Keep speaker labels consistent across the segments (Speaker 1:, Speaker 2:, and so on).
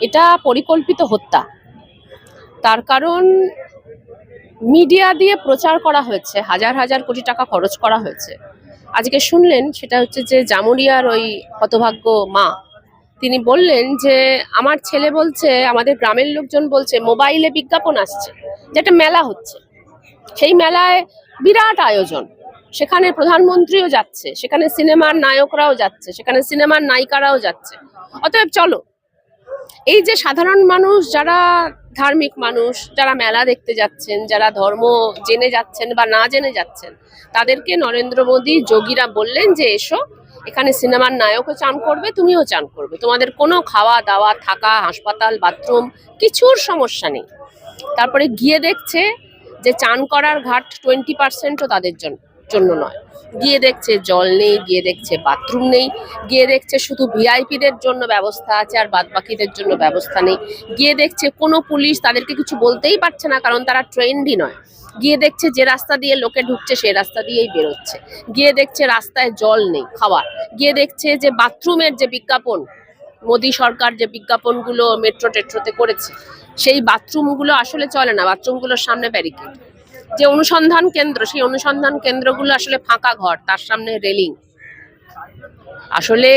Speaker 1: এটা পরিকল্পিত হত্যা। তার কারণ মিডিয়া দিয়ে প্রচার করা হয়েছে, হাজার হাজার কোটি টাকা খরচ করা হয়েছে। আজকে শুনলেন, সেটা হচ্ছে যে জামুরিয়ার ওই হতভাগ্য মা। তিনি বললেন যে, আমার ছেলে বলছে, আমাদের গ্রামের লোকজন বলছে, মোবাইলে বিজ্ঞাপন আসছে, যে একটা মেলা হচ্ছে। সেই মেলায় বিরাট আয়োজন। সেখানে প্রধানমন্ত্রীও যাচ্ছে, সেখানে সিনেমার নায়করাও যাচ্ছে, সেখানে সিনেমার নায়িকারাও যাচ্ছে। অতএব চলো এই যে সাধারণ মানুষ যারা ধার্মিক মানুষ, যারা মেলা দেখতে যাচ্ছেন, যারা ধর্ম জেনে যাচ্ছেন বা না জেনে যাচ্ছেন, তাদেরকে নরেন্দ্র মোদী, যোগীরা বললেন যে এসো, এখানে সিনেমার নায়কও চান করবে, তুমিও চান করবে। তোমাদের কোনো খাওয়া দাওয়া, থাকা, হাসপাতাল, বাথরুম কিছুর সমস্যা নেই। তারপরে গিয়ে দেখছে যে চান করার ঘাট টোয়েন্টি পার্সেন্টও তাদের জন্য। জন্য নয়। গিয়ে দেখছে জল নেই, গিয়ে দেখছে বাথরুম নেই, গিয়ে দেখছে শুধু ভিআইপিদের জন্য ব্যবস্থা আছে আর বাদবাকিদের জন্য ব্যবস্থা নেই। গিয়ে দেখছে কোনো পুলিশ তাদেরকে কিছু বলতেই পারছে না কারণ তারা ট্রেন্ডই নয়। গিয়ে দেখছে যে রাস্তা দিয়ে লোকে ঢুকছে সেই রাস্তা দিয়েই বেরোচ্ছে। গিয়ে দেখছে রাস্তায় জল নেই খাবার গিয়ে দেখছে যে বাথরুমের যে বিজ্ঞাপন, মোদী সরকার যে বিজ্ঞাপনগুলো মেট্রো টেট্রোতে করেছে, সেই বাথরুমগুলো আসলে চলে না। বাথরুমগুলোর সামনে ব্যারিকেড যে অনুসন্ধান কেন্দ্র, সেই অনুসন্ধান কেন্দ্রগুলো আসলে ফাঁকা ঘর, তার সামনে রেলিং। আসলে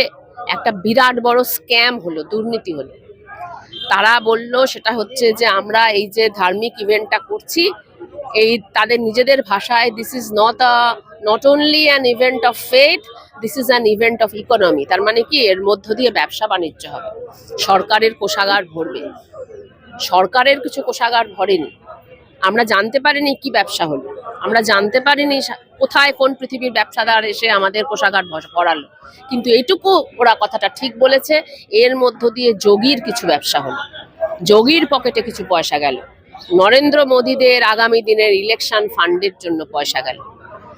Speaker 1: একটা বিরাট বড় স্ক্যাম হলো, দুর্নীতি হলো। তারা বলল, সেটা হচ্ছে যে আমরা এই যে ধার্মিক ইভেন্টটা করছি, এই তাদের নিজেদের ভাষায় this is not a not only an event of faith this is an event of economy তার মানে কি? এর মধ্য দিয়ে ব্যবসা বাণিজ্য হবে। সরকারের কোষাগার ভরবে। সরকারের কিছু কোষাগার ভরেনি। আমরা জানতে পারিনি কি ব্যবসা হলো। আমরা জানতে পারিনি কোথায় কোন পৃথিবীর ব্যবসাদার এসে আমাদের কোষাগার ভরালো কিন্তু এইটুকু ওরা কথাটা ঠিক বলেছে, এর মধ্য দিয়ে যোগীর কিছু ব্যবসা হলো। যোগীর পকেটে কিছু পয়সা গেল। নরেন্দ্র মোদীদের আগামী দিনের ইলেকশন ফান্ডের জন্য পয়সা গেল।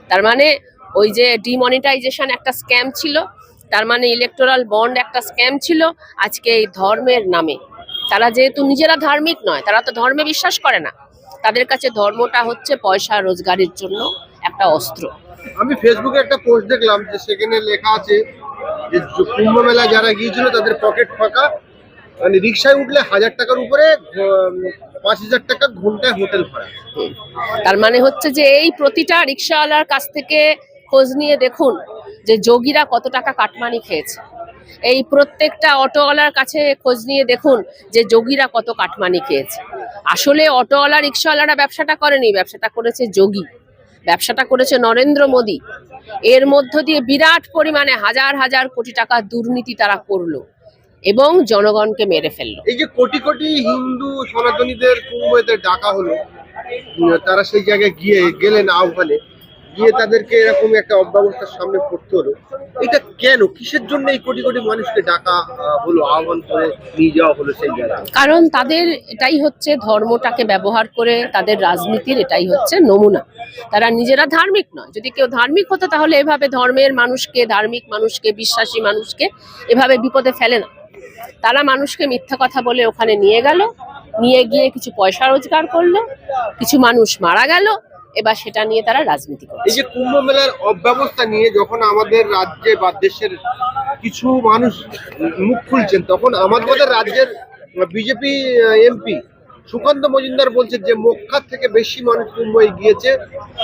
Speaker 1: তার মানে ওই যে ডিমনিটাইজেশন একটা স্ক্যাম ছিল, তার মানে ইলেকটোরাল বন্ড একটা স্ক্যাম ছিল, আজকে এই ধর্মের নামে। তারা যেহেতু নিজেরা ধার্মিক নয়, তারা তো ধর্মে বিশ্বাস করে না। তাদের কাছে ধর্মটা হচ্ছে পয়সা রোজগারের জন্য একটা অস্ত্র।
Speaker 2: আমি ফেসবুকে একটা পোস্ট দেখলাম যে সেখানে লেখা আছে যে জ- কুম্ভ মেলা যারা গিয়েছিল তাদের পকেট ফাঁকা মানে রিক্সায় উঠলে হাজার টাকার উপরে পাঁচ হাজার টাকা ঘন্টায় হোটেল ভাড়া।
Speaker 1: তার মানে হচ্ছে যে এই প্রতিটা রিক্সাওয়ালার কাছ থেকে খোঁজ নিয়ে দেখুন যে যোগীরা কত টাকা কাটমানি খেয়েছে। এই প্রত্যেকটা অটোওয়ালার কাছে খোঁজ নিয়ে দেখুন যে যোগীরা কত কাটমানি খেয়েছে। আসলে অটোওয়ালা, রিক্সাওয়ালারা ব্যবসাটা করেনি, ব্যবসাটা করেছে যোগী। ব্যবসাটা করেছে নরেন্দ্র মোদী। এর মধ্য দিয়ে বিরাট পরিমাণে হাজার হাজার কোটি টাকা দুর্নীতি তারা করল এবং জনগণকে মেরে ফেলল।
Speaker 2: এই যে কোটি কোটি হিন্দু সনাতনীদের কুম্ভতে ডাকা হলো তারা সেই জায়গায় গিয়ে গেলেন আহ্বানে। গিয়ে তাদেরকে এরকম একটা অব্যবস্থার সামনে পড়তে হলো। এটা কেন? কিসের জন্য এই কোটি কোটি মানুষকে ডাকা হলো, আহ্বান করে নিয়ে যাওয়া হলো সেই জায়গায়
Speaker 1: কারণ তাদের এটাই হচ্ছে ধর্মটাকে ব্যবহার করে তাদের রাজনীতির এটাই হচ্ছে নমুনা। তারা নিজেরা ধার্মিক নয়। যদি কেউ ধার্মিক হতো, তাহলে এভাবে ধর্মের মানুষকে, ধার্মিক মানুষকে, বিশ্বাসী মানুষকে এভাবে বিপদে ফেলে না। তারা মানুষকে মিথ্যা কথা বলে ওখানে নিয়ে গেল, নিয়ে গিয়ে কিছু পয়সা রোজগার করল, কিছু মানুষ মারা গেল এবার সেটা নিয়ে তারা রাজনীতি
Speaker 2: করে
Speaker 1: এই
Speaker 2: যে কুম্ভ মেলার অব্যবস্থা নিয়ে যখন আমাদের রাজ্যে বা দেশের কিছু মানুষ মুখ খুলছেন তখন আমাদের রাজ্যের বিজেপি এমপি সুকান্ত মজুমদার বলছে যে মক্কার থেকে বেশি মানুষ মুম্বাই গিয়েছে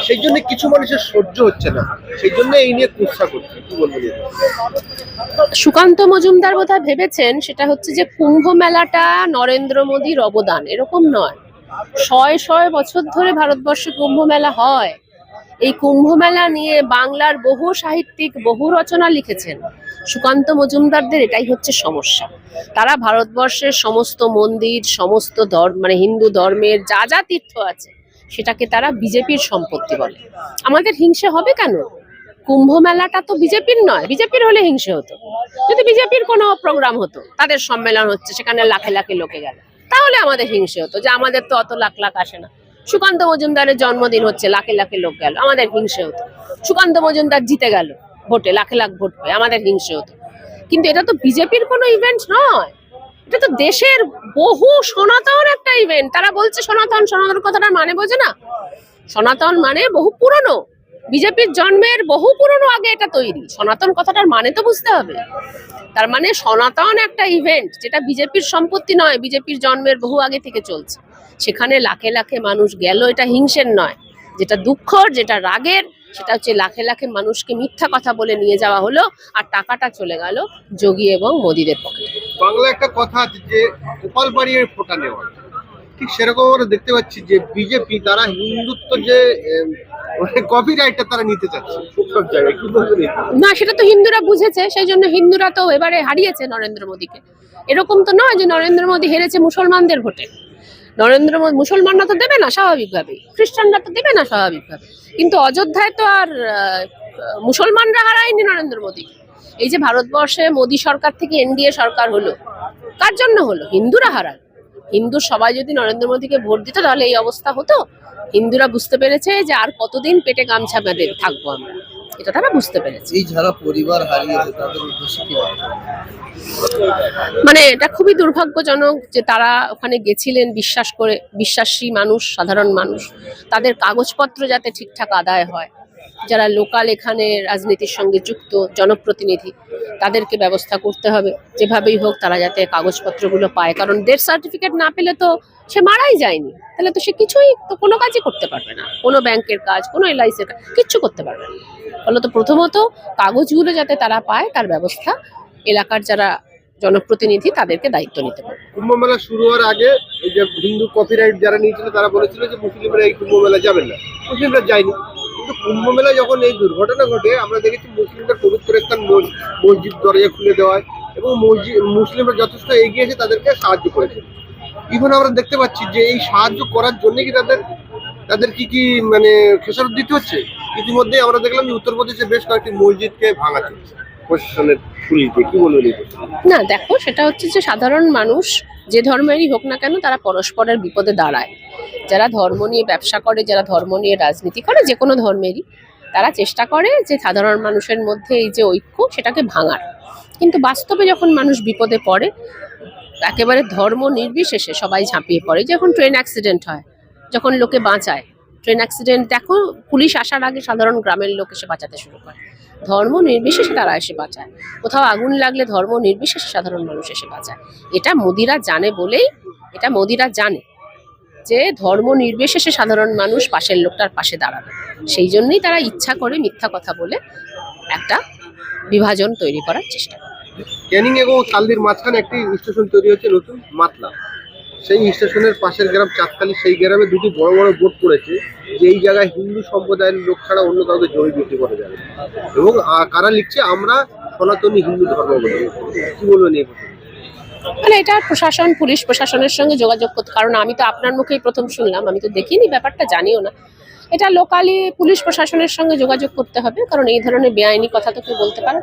Speaker 2: সেই জন্য কিছু মানুষের সহ্য হচ্ছে না। সেই জন্য এই নিয়ে কুৎসা করছে কি বলব
Speaker 1: সুকান্ত মজুমদার বোধহয় ভেবেছেন সেটা হচ্ছে যে কুম্ভ মেলাটা নরেন্দ্র মোদীর অবদান এরকম নয়। শয়ে শয়ে বছর ধরে ভারতবর্ষে কুম্ভ মেলা হয়। এই কুম্ভ মেলা নিয়ে বাংলার বহু সাহিত্যিক, বহু রচনা লিখেছেন। সুকান্ত মজুমদারদের এটাই হচ্ছে সমস্যা। তারা ভারতবর্ষের সমস্ত মন্দির, সমস্ত ধর্ম মানে হিন্দু ধর্মের যা যা তীর্থ আছে, সেটাকে তারা বিজেপির সম্পত্তি বলে। আমাদের হিংসে হবে কেন? কুম্ভ মেলাটা তো বিজেপির নয়, বিজেপির হলে হিংসে হতো। যদি বিজেপির কোনো প্রোগ্রাম হতো, তাদের সম্মেলন হচ্ছে, সেখানে লাখে লাখে লোকে গেল। তাহলে আমাদের হিংসে হতো যে আমাদের তো অত লাখ লাখ আসে না। সুকান্ত মজুমদারের জন্মদিন হচ্ছে, লাখে লাখে লোক গেল। আমাদের হিংসে হতো। সুকান্ত মজুমদার জিতে গেল ভোটে, লাখে লাখ ভোট পেয়ে আমাদের হিংসে হতো। কিন্তু এটা তো বিজেপির কোনো ইভেন্ট নয়। এটা তো দেশের বহু সনাতন একটা ইভেন্ট তারা বলছে সনাতন সনাতন কথাটা মানে বোঝে না? সনাতন মানে বহু পুরনো। বিজেপির জন্মের বহু পুরনো আগে এটা তৈরি। সনাতন কথাটার মানে তো বুঝতে হবে। তার মানে সনাতন একটা ইভেন্ট যেটা বিজেপির সম্পত্তি নয়, বিজেপির জন্মের বহু আগে থেকে চলছে। সেখানে লাখে লাখে মানুষ গেল, এটা হিংসের নয়। যেটা দুঃখর, যেটা রাগের, সেটা হচ্ছে লাখে লাখে মানুষকে মিথ্যা কথা বলে নিয়ে যাওয়া হলো আর টাকাটা চলে গেল যোগী এবং মোদিদের পকেটে।
Speaker 2: বাংলা একটা কথা যে, গোপাল বাড়িয়ে ফোটা নেওয়া। ঠিক সেরকম আমরা দেখতে পাচ্ছি যে, বিজেপি তারা হিন্দুত্ব যে কপিরাইটটা তারা নিতে চাচ্ছে। সব জায়গায়
Speaker 1: না, সেটা তো হিন্দুরা বুঝেছে সেই জন্য হিন্দুরা তো এবারে হারিয়েছে নরেন্দ্র মোদীকে। এরকম তো নয় যে নরেন্দ্র মোদী হেরেছে মুসলমানদের ভোটে। নরেন্দ্র মোদী মুসলমানরা তো দেবে না স্বাভাবিকভাবেই, খ্রিস্টানরা তো দেবে না স্বাভাবিকভাবে কিন্তু অযোধ্যায় তো আর মুসলমানরা হারায়নি নরেন্দ্র মোদী। এই যে ভারতবর্ষে মোদী সরকার থেকে এনডিএ সরকার হলো, কার জন্য হলো? হিন্দুরা হারাল হিন্দু সবাই যদি নরেন্দ্র মোদীকে ভোট দিত, তাহলে এই অবস্থা হতো? হিন্দুরা বুঝতে পেরেছে যে আর কতদিন পেটে গামছা বেঁধে থাকব আমরা। এটা তারা বুঝতে পেরেছে।
Speaker 3: এই যারা পরিবার হারিয়েছে তাদের উদ্দেশ্যে কি
Speaker 1: মানে এটা খুবই দুর্ভাগ্যজনক যে তারা ওখানে গেছিলেন বিশ্বাস করে বিশ্বাসী মানুষ সাধারণ মানুষ। তাদের কাগজপত্র যাতে ঠিকঠাক আদায় হয়। যারা লোকাল এখানে রাজনীতির সঙ্গে যুক্ত জনপ্রতিনিধি তাদেরকে ব্যবস্থা করতে হবে। যেভাবেই হোক তারা যাতে কাগজপত্রগুলো পায়। কারণ ডেথ সার্টিফিকেট না পেলে তো সে মারাই যায়নি। তাহলে তো সে কিছুই তো কোনো কাজই করতে পারবে না। কোনো ব্যাংকের কাজ, কোনো এলআইসির কাজ, কিচ্ছু করতে পারবে না। ফলে তো প্রথমত কাগজগুলো যাতে তারা পায়, তার ব্যবস্থা এলাকার যারা জনপ্রতিনিধি তাদেরকে দায়িত্ব নিতে পারে
Speaker 2: কুম্ভ মেলা শুরু হওয়ার আগে এই যে হিন্দু কপিরাইট যারা নিয়েছিল তারা বলেছিল যে মুসলিমরা এই কুম্ভ মেলা যাবেন না। মুসলিমরা যায়নি। কিন্তু কুম্ভ মেলা যখন এই দুর্ঘটনা ঘটে, আমরা দেখেছি মুসলিমদের পবিত্র স্থান মস- মসজিদ দরজা খুলে দেওয়ায় এবং মসজিদ মুসলিমরা যথেষ্ট এগিয়েছে তাদেরকে সাহায্য করেছে। ইভেন আমরা দেখতে পাচ্ছি যে এই সাহায্য করার জন্য কি তাদের তাদের কি কি মানে খেসারত দিতে হচ্ছে? ইতিমধ্যে আমরা দেখলাম যে উত্তরপ্রদেশে বেশ কয়েকটি মসজিদকে ভাঙা চলছে।
Speaker 1: না, দেখো, সেটা হচ্ছে যে সাধারণ মানুষ যে ধর্মেরই হোক না কেন, তারা পরস্পরের বিপদে দাঁড়ায়। যারা ধর্ম নিয়ে ব্যবসা করে, যারা ধর্ম নিয়ে রাজনীতি করে, যে কোনো ধর্মেরই, তারা চেষ্টা করে যে সাধারণ মানুষের মধ্যে এই যে ঐক্য, সেটাকে ভাঙার। কিন্তু বাস্তবে যখন মানুষ বিপদে পড়ে, একেবারে ধর্ম নির্বিশেষে সবাই ঝাঁপিয়ে পড়ে। যখন ট্রেন অ্যাক্সিডেন্ট হয়, যখন লোকে বাঁচায়, ট্রেন অ্যাক্সিডেন্ট দেখো, পুলিশ আসার আগে সাধারণ গ্রামের লোক এসে বাঁচাতে শুরু করে। ধর্ম নির্বিশেষে তারা এসে বাঁচায়। কোথাও আগুন লাগলে ধর্ম নির্বিশেষে সাধারণ মানুষ এসে বাঁচায়। এটা মোদিরা জানে বলেই, এটা মোদিরা জানে। যে ধর্ম নির্বিশেষে সাধারণ মানুষ পাশের লোকটার পাশে দাঁড়াবে। সেই জন্যই তারা ইচ্ছা করে মিথ্যা কথা বলে একটা বিভাজন তৈরি করার চেষ্টা করে।
Speaker 2: ক্যানিং এবং তালদির মাঝখানে একটি স্টেশন তৈরি হচ্ছে নতুন মাতলা। সেই স্টেশনের পাশের গ্রাম চাঁদখালি, সেই গ্রামে দুটি বড় বড় বোর্ড পড়েছে, যে এই জায়গায় হিন্দু সম্প্রদায়ের লোক ছাড়া অন্য কাউকে জমি বিক্রি করা যাবে। এবং কারা লিখছে, আমরা সনাতনী হিন্দু ধর্ম বলে কি বলবেন এই?
Speaker 1: মানে এটা প্রশাসন, পুলিশ প্রশাসনের সঙ্গে যোগাযোগ করতে কারণ আমি তো আপনার মুখেই প্রথম শুনলাম, আমি তো দেখিনি ব্যাপারটা, জানিও না এটা লোকালি পুলিশ প্রশাসনের সঙ্গে যোগাযোগ করতে হবে, কারণ এই ধরনের বেআইনি কথা তো কেউ বলতে পারে।